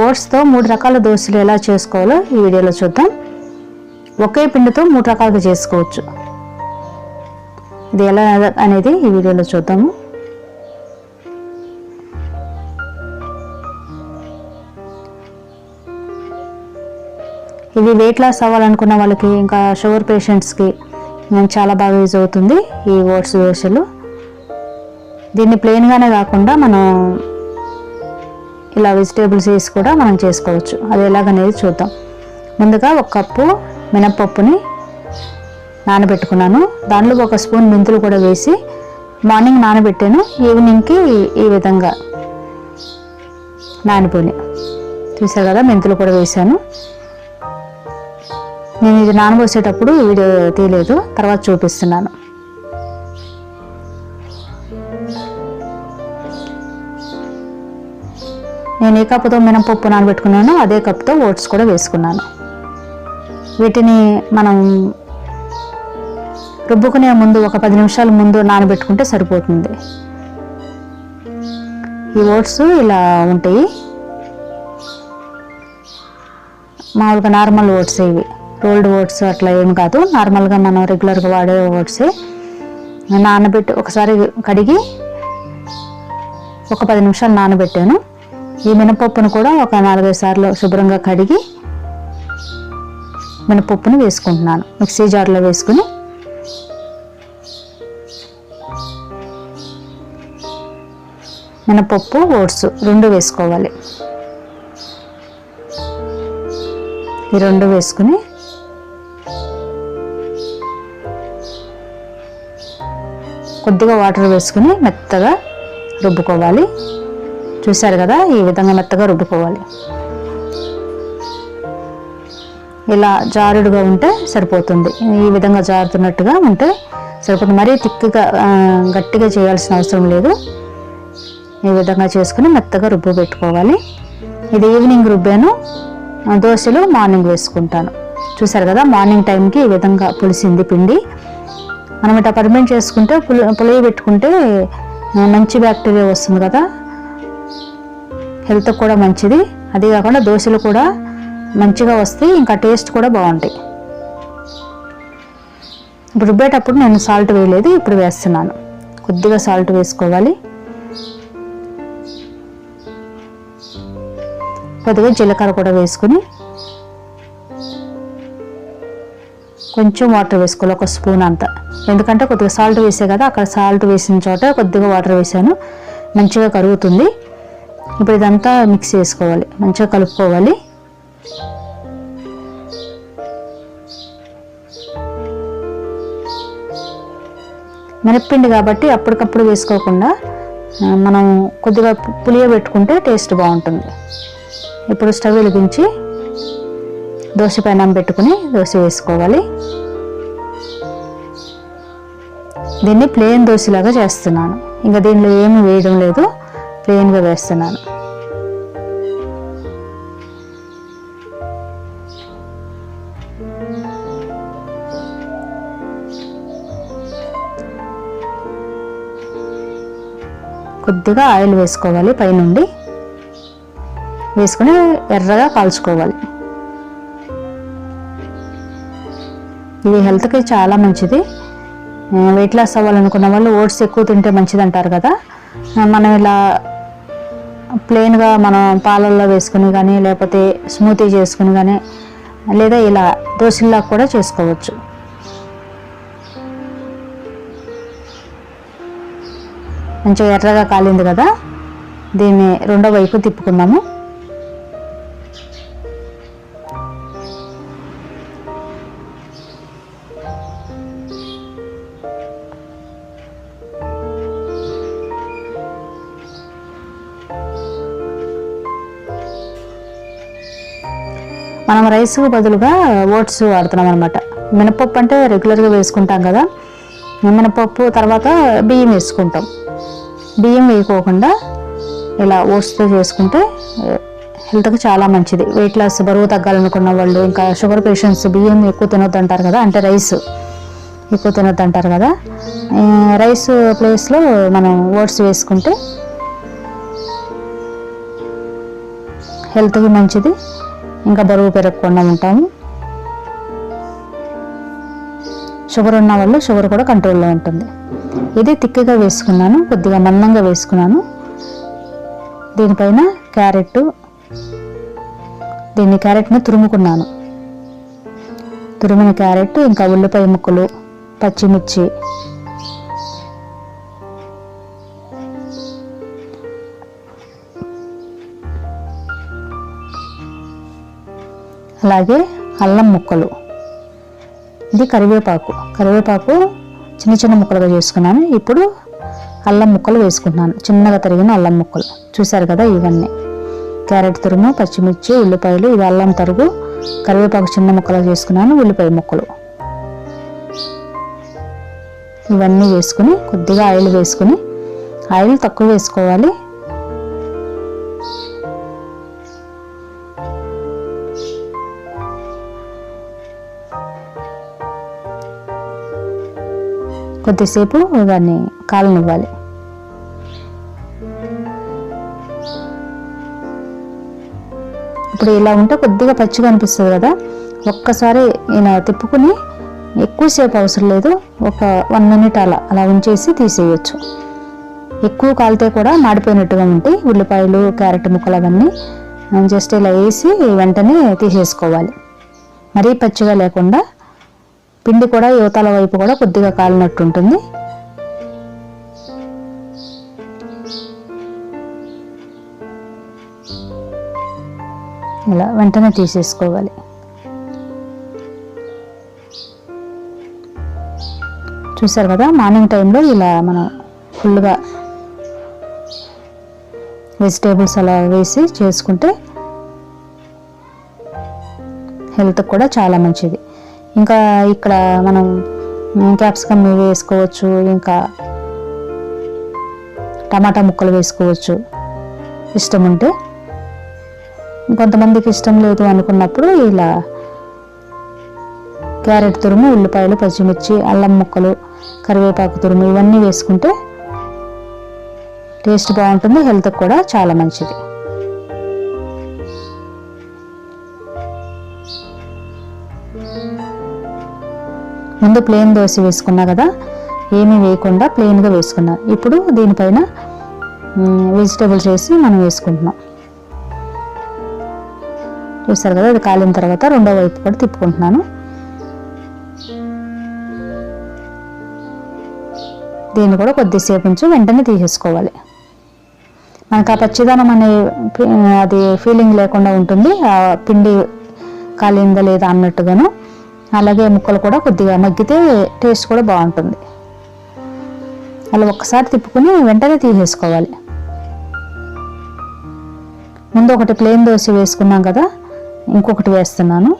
ఓట్స్తో మూడు రకాల దోశలు ఎలా చేసుకోవాలో ఈ వీడియోలో చూద్దాం. ఒకే పిండితో మూడు రకాలుగా చేసుకోవచ్చు. ఇది ఎలా అనేది ఈ వీడియోలో చూద్దాము. ఇది వెయిట్ లాస్ అవ్వాలనుకున్న వాళ్ళకి ఇంకా షుగర్ పేషెంట్స్కి చాలా బాగా యూజ్ అవుతుంది ఈ ఓట్స్ దోశలు. దీన్ని ప్లెయిన్గానే కాకుండా మనం ఇలా వెజిటేబుల్స్ వేసి కూడా మనం చేసుకోవచ్చు. అది ఎలాగనేది చూద్దాం. ముందుగా ఒక కప్పు మినప్పప్పుని నానబెట్టుకున్నాను. దానిలో ఒక స్పూన్ మెంతులు కూడా వేసి మార్నింగ్ నానబెట్టాను. ఈవినింగ్కి ఈ విధంగా నానిపోయినాయి. చూసారు కదా మెంతులు కూడా వేసాను. నేను ఇది నానబోసేటప్పుడు వీడియో తీయలేదు. తర్వాత చూపిస్తున్నాను. నేను ఏ కప్పుతో మినపప్పు నానబెట్టుకున్నానో అదే కప్పుతో ఓట్స్ కూడా వేసుకున్నాను. వీటిని మనం రుబ్బుకునే ముందు ఒక పది నిమిషాల ముందు నానబెట్టుకుంటే సరిపోతుంది. ఈ ఓట్స్ ఇలా ఉంటాయి. మామూలుగా నార్మల్ ఓట్స్ ఇవి. రోల్డ్ ఓట్స్ అట్లా ఏం కాదు. నార్మల్గా మనం రెగ్యులర్గా వాడే ఓట్సే నానబెట్టి ఒకసారి కడిగి ఒక పది నిమిషాలు నానబెట్టాను. ఈ మినపప్పును కూడా ఒక నాలుగైదు సార్లు శుభ్రంగా కడిగి మినపప్పును వేసుకుంటున్నాను. మిక్సీ జార్లో వేసుకుని మినపప్పు ఓట్స్ రెండు వేసుకోవాలి. ఈ రెండు వేసుకుని కొద్దిగా వాటర్ వేసుకుని మెత్తగా రుబ్బుకోవాలి. చూశారు కదా? ఈ విధంగా మెత్తగా రుబ్బుకోవాలి. ఇలా జారుడుగా ఉంటే సరిపోతుంది. ఈ విధంగా జారుతున్నట్టుగా ఉంటే సరిపోతుంది. మరీ తిక్కుగా గట్టిగా చేయాల్సిన అవసరం లేదు. ఈ విధంగా చేసుకుని మెత్తగా రుబ్బు పెట్టుకోవాలి. ఇది ఈవినింగ్ రుబ్బాను. దోశలు మార్నింగ్ వేసుకుంటాను. చూసారు కదా? మార్నింగ్ టైంకి ఈ విధంగా పులిసింది పిండి. మనం ఇట్లా పర్మెంట్ చేసుకుంటే పులి పులియ పెట్టుకుంటే మంచి బ్యాక్టీరియా వస్తుంది కదా? హెల్త్ కూడా మంచిది. అదే కాకుండా దోశలు కూడా మంచిగా వస్తాయి ఇంకా టేస్ట్ కూడా బాగుంటాయి. ఇప్పుడు రుబ్బేటప్పుడు నేను సాల్ట్ వేయలేదు ఇప్పుడు వేస్తున్నాను. కొద్దిగా సాల్ట్ వేసుకోవాలి. కొద్దిగా జీలకర్ర కూడా వేసుకుని కొంచెం వాటర్ వేసుకోవాలి ఒక స్పూన్ అంత. ఎందుకంటే కొద్దిగా సాల్ట్ వేసే కదా అక్కడ సాల్ట్ వేసిన చోట కొద్దిగా వాటర్ వేసాను. మంచిగా కరుగుతుంది. ఇప్పుడు ఇదంతా మిక్స్ చేసుకోవాలి. మంచిగా కలుపుకోవాలి. మినప్పిండి కాబట్టి అప్పటికప్పుడు వేసుకోకుండా మనం కొద్దిగా పులియబెట్టుకుంటే టేస్ట్ బాగుంటుంది. ఇప్పుడు స్టవ్ వెలిగించి దోశ పైన పెట్టుకుని దోశ వేసుకోవాలి. దీన్ని ప్లేన్ దోశలాగా చేస్తున్నాను. ఇంకా దీనిలో ఏమి వేయడం లేదు. ప్లెయిన్గా వేస్తున్నాను. కొద్దిగా ఆయిల్ వేసుకోవాలి పైనుండి. వేసుకుని ఎర్రగా కాల్చుకోవాలి. ఇది హెల్త్కి చాలా మంచిది. వెయిట్ లాస్ అవ్వాలనుకున్న వాళ్ళు ఓట్స్ ఎక్కువ తింటే మంచిది అంటారు కదా మనం ఇలా ప్లెయిన్గా మనం పాలల్లో వేసుకుని కానీ లేకపోతే స్మూతీ చేసుకుని కానీ లేదా ఇలా దోశల్లా కూడా చేసుకోవచ్చు. మంచిగా ఎర్రగా కాలింది కదా దీన్ని రెండో వైపు తిప్పుకుందాము. మనం రైస్కు బదులుగా ఓట్స్ వాడుతున్నాం అనమాట మినపప్పు అంటే రెగ్యులర్గా వేసుకుంటాం కదా మినపప్పు తర్వాత బియ్యం వేసుకుంటాం. బియ్యం వేయకోకుండా ఇలా ఓట్స్తో చేసుకుంటే హెల్త్కి చాలా మంచిది. వెయిట్ లాస్ బరువు తగ్గాలనుకున్న వాళ్ళు ఇంకా షుగర్ పేషెంట్స్ బియ్యం ఎక్కువ తినొద్దు అంటారు కదా అంటే రైస్ ఎక్కువ తినొద్దు అంటారు కదా రైస్ ప్లేస్లో మనం ఓట్స్ వేసుకుంటే హెల్త్కి మంచిది ఇంకా బరువు పెరగకుండా ఉంటాము షుగర్ ఉన్న వాళ్ళు షుగర్ కూడా కంట్రోల్లో ఉంటుంది. ఇది తిక్కగా వేసుకున్నాను కొద్దిగా మందంగా వేసుకున్నాను. దీనిపైన క్యారెట్ దీన్ని క్యారెట్ని తురుముకున్నాను. తురిమిన క్యారెట్ ఇంకా ఉల్లిపాయ ముక్కలు పచ్చిమిర్చి. అలాగే అల్లం ముక్కలు. ఇది కరివేపాకు. కరివేపాకు చిన్న చిన్న ముక్కలుగా చేసుకున్నాను. ఇప్పుడు అల్లం ముక్కలు వేసుకుంటున్నాను. చిన్నగా తరిగిన అల్లం ముక్కలు. చూసారు కదా ఇవన్నీ. క్యారెట్ తురుము పచ్చిమిర్చి ఉల్లిపాయలు ఇది అల్లం తరుగు కరివేపాకు చిన్న ముక్కలు చేసుకున్నాను. ఉల్లిపాయ ముక్కలు. ఇవన్నీ వేసుకుని కొద్దిగా ఆయిల్ వేసుకుని ఆయిల్ తక్కువ వేసుకోవాలి. కొద్దిసేపు దాన్ని కాలనివ్వాలి. ఇప్పుడు ఇలా ఉంటే కొద్దిగా పచ్చిగా అనిపిస్తుంది కదా. ఒక్కసారి ఇలా తిప్పుకుని ఎక్కువసేపు అవసరం లేదు. ఒక వన్ మినిట్ అలా అలా ఉంచేసి తీసేయచ్చు. ఎక్కువ కాలితే కూడా మాడిపోయినట్టుగా ఉంటాయి. ఉల్లిపాయలు క్యారెట్ ముక్కలు అవన్నీ జస్ట్ ఇలా వేసి వెంటనే తీసేసుకోవాలి. మరీ పచ్చిగా లేకుండా పిండి కూడా యువతల వైపు కూడా కొద్దిగా కాలినట్టు ఉంటుంది ఇలా వెంటనే తీసేసుకోవాలి. చూసారు కదా మార్నింగ్ టైంలో ఇలా మనం ఫుల్గా వెజిటేబుల్స్ అలా వేసి చేసుకుంటే హెల్త్ కూడా చాలా మంచిది. ఇంకా ఇక్కడ మనం క్యాప్సికమ్ వేసుకోవచ్చు ఇంకా టమాటా ముక్కలు వేసుకోవచ్చు. ఇష్టం ఉంటే. కొంతమందికి ఇష్టం లేదు అనుకున్నప్పుడు ఇలా క్యారెట్ తురుము ఉల్లిపాయలు పచ్చిమిర్చి అల్లం ముక్కలు కరివేపాకు తురుము ఇవన్నీ వేసుకుంటే టేస్ట్ బాగుంటుంది హెల్త్కి కూడా చాలా మంచిది. ముందు ప్లెయిన్ దోశ వేసుకున్నా కదా ఏమీ వేయకుండా ప్లెయిన్గా వేసుకున్నా. ఇప్పుడు దీనిపైన వెజిటేబుల్స్ వేసి మనం వేసుకుంటున్నాం. చూస్తారు కదా అది కాలిన తర్వాత రెండో వైపు కూడా తిప్పుకుంటున్నాను. దీన్ని కూడా కొద్దిసేపు ఉంచి వెంటనే తీసేసుకోవాలి. మనకు ఆ పచ్చిదనం అనే అది ఫీలింగ్ లేకుండా ఉంటుంది. ఆ పిండి కాలిందా లేదా అన్నట్టుగాను అలాగే ముక్కలు కూడా కొద్దిగా మగ్గితే టేస్ట్ కూడా బాగుంటుంది. అలా ఒక్కసారి తిప్పుకుని వెంటనే తీసేసుకోవాలి. ముందు ఒకటి ప్లేన్ దోశ వేసుకున్నాం కదా ఇంకొకటి వేస్తున్నాను.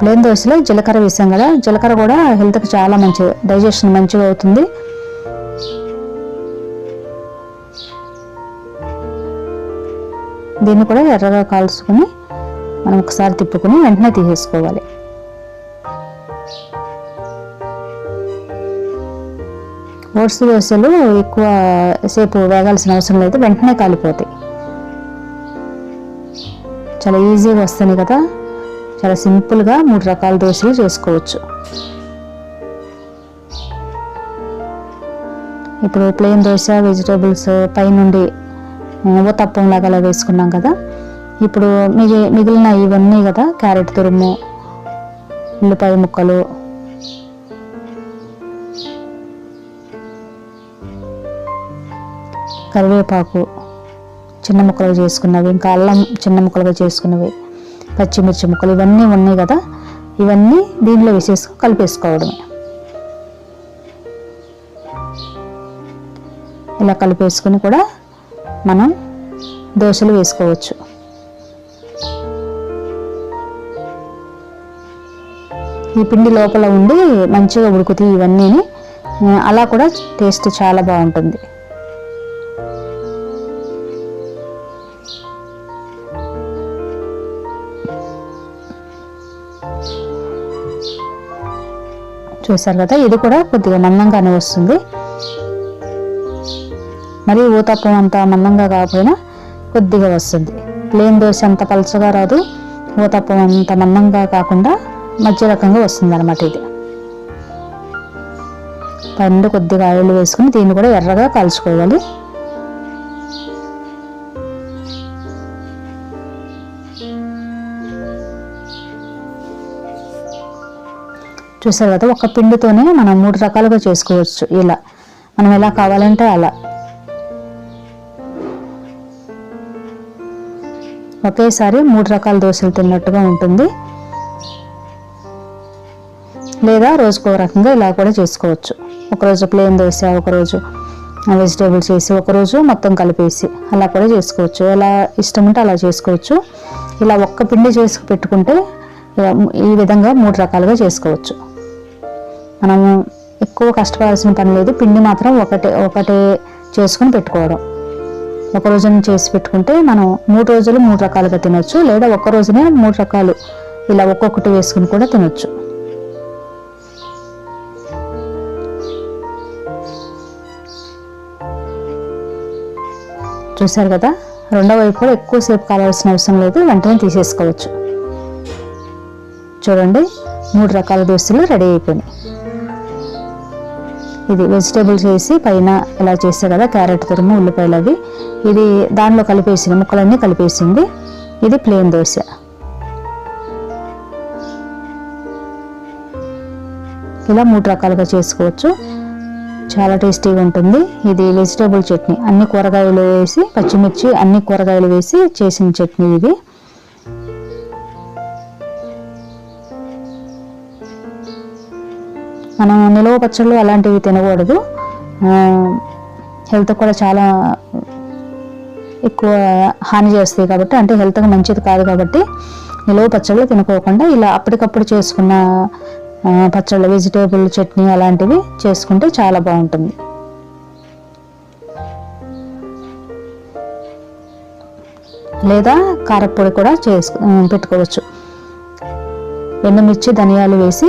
ప్లేన్ దోశలో జీలకర్ర వేసాం కదా జీలకర్ర కూడా హెల్త్కి చాలా మంచిది డైజెషన్ మంచిగా అవుతుంది. దీన్ని కూడా ఎర్రగా కాల్చుకుని మనం ఒకసారి తిప్పుకుని వెంటనే తీసేసుకోవాలి. ఓట్స్ దోశలు ఎక్కువ సేపు వేగాల్సిన అవసరం లేదు వెంటనే కాలిపోతాయి. చాలా ఈజీగా వస్తాయి కదా. చాలా సింపుల్గా మూడు రకాల దోశలు చేసుకోవచ్చు. ఇప్పుడు ప్లెయిన్ దోశ వెజిటేబుల్స్ పైనుండి ఊతప్పం లాగా అలా వేసుకున్నాం కదా. ఇప్పుడు మిగి మిగిలిన ఇవన్నీ కదా క్యారెట్ తురుము ఉల్లిపాయ ముక్కలు. కరివేపాకు చిన్న ముక్కలుగా చేసుకున్నవి ఇంకా అల్లం చిన్న ముక్కలుగా చేసుకున్నవి. పచ్చిమిర్చి ముక్కలు ఇవన్నీ ఉన్నాయి కదా ఇవన్నీ దీనిలో వేసేసుకు కలిపేసుకోవడమే. ఇలా కలిపేసుకుని కూడా మనం దోశలు వేసుకోవచ్చు. ఈ పిండి లోపల ఉండి మంచిగా ఉడుకుతాయి ఇవన్నీ అలా కూడా టేస్ట్ చాలా బాగుంటుంది. చూసారు కదా ఇది కూడా కొద్దిగా మందంగానే వస్తుంది. మరి ఊతప్పం అంత మందంగా కాకపోయినా కొద్దిగా వస్తుంది. ప్లేన్ దోశ అంత పలుచగా రాదు ఊతప్పం అంత మందంగా కాకుండా మధ్య రకంగా వస్తుంది అనమాట ఇది పండు కొద్దిగా ఆయిల్ వేసుకుని దీన్ని కూడా ఎర్రగా కాల్చుకోవాలి. చూసారు కదా ఒక పిండితోనే మనం మూడు రకాలుగా చేసుకోవచ్చు ఇలా. మనం ఎలా కావాలంటే అలా. ఒకేసారి మూడు రకాల దోశలు తిన్నట్టుగా ఉంటుంది. లేదా రోజుకో రకంగా ఇలా కూడా చేసుకోవచ్చు. ఒకరోజు ప్లేన్ దోశ ఒకరోజు వెజిటేబుల్స్ వేసి ఒకరోజు మొత్తం కలిపేసి అలా కూడా చేసుకోవచ్చు. ఎలా ఇష్టం ఉంటే అలా చేసుకోవచ్చు. ఇలా ఒక్క పిండి చేసి పెట్టుకుంటే ఈ విధంగా మూడు రకాలుగా చేసుకోవచ్చు. మనము ఎక్కువ కష్టపడాల్సిన పని లేదు. పిండి మాత్రం ఒకటే ఒకటే చేసుకుని పెట్టుకోవడం. ఒక రోజున చేసి పెట్టుకుంటే మనం మూడు రోజులు మూడు రకాలుగా తినొచ్చు. లేదా ఒక్క రోజునే మూడు రకాలు ఇలా ఒక్కొక్కటి వేసుకుని కూడా తినొచ్చు. చూసారు కదా? రెండో వైపు కూడా ఎక్కువసేపు కావాల్సిన అవసరం లేదు. వెంటనే తీసేసుకోవచ్చు. చూడండి. మూడు రకాల దోశలు రెడీ అయిపోయినాయి. ఇది వెజిటేబుల్స్ వేసి పైన ఇలా చేస్తే కదా క్యారెట్ తురుము ఉల్లిపాయలు అవి. ఇది దానిలో కలిపేసింది ముక్కలన్నీ కలిపేసింది. ఇది ప్లేన్ దోశ. ఇలా మూడు రకాలుగా చేసుకోవచ్చు. చాలా టేస్టీగా ఉంటుంది. ఇది వెజిటేబుల్ చట్నీ. అన్ని కూరగాయలు వేసి పచ్చిమిర్చి అన్ని కూరగాయలు వేసి చేసిన చట్నీ ఇది. మనం నిలవ పచ్చళ్ళు అలాంటివి తినకూడదు. హెల్త్ కూడా చాలా ఎక్కువ హాని చేస్తాయి కాబట్టి అంటే హెల్త్కి మంచిది కాదు కాబట్టి నిలవ పచ్చళ్ళు తినుకోకుండా ఇలా అప్పటికప్పుడు చేసుకున్న పచ్చళ్ళు వెజిటేబుల్ చట్నీ అలాంటివి చేసుకుంటే చాలా బాగుంటుంది. లేదా కారపొడి కూడా చేసు పెట్టుకోవచ్చు. ఎండుమిర్చి ధనియాలు వేసి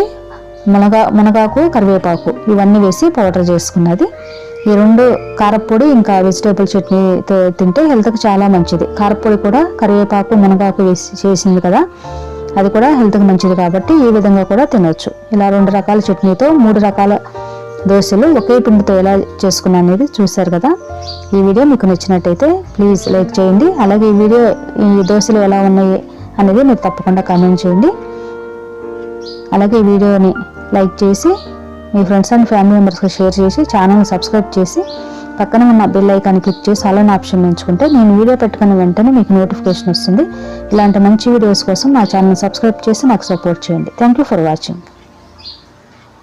మునగా మునగాకు కరివేపాకు ఇవన్నీ వేసి పౌడర్ చేసుకున్నది. ఈ రెండు కారప్పొడి ఇంకా వెజిటేబుల్ చట్నీతో తింటే హెల్త్కి చాలా మంచిది. కారప్పొడి కూడా కరివేపాకు మునగాకు వేసి చేసింది కదా అది కూడా హెల్త్కి మంచిది కాబట్టి ఈ విధంగా కూడా తినొచ్చు. ఇలా రెండు రకాల చట్నీతో మూడు రకాల దోశలు ఒకే పిండితో ఎలా చేసుకున్నాను అనేది చూశారు కదా. ఈ వీడియో మీకు నచ్చినట్టయితే ప్లీజ్ లైక్ చేయండి. అలాగే ఈ వీడియో ఈ దోశలు ఎలా ఉన్నాయి అనేది మీరు తప్పకుండా కామెంట్ చేయండి. అలాగే ఈ వీడియోని లైక్ చేసి మీ ఫ్రెండ్స్ అండ్ ఫ్యామిలీ మెంబర్స్కి షేర్ చేసి ఛానల్ని సబ్స్క్రైబ్ చేసి పక్కన ఉన్న బెల్ ఐకాన్ క్లిక్ చేసి అలానే ఆప్షన్ ఎంచుకుంటే నేను వీడియో పెట్టుకున్న వెంటనే మీకు నోటిఫికేషన్ వస్తుంది. ఇలాంటి మంచి వీడియోస్ కోసం నా ఛానల్ సబ్స్క్రైబ్ చేసి నాకు సపోర్ట్ చేయండి. Thank you for watching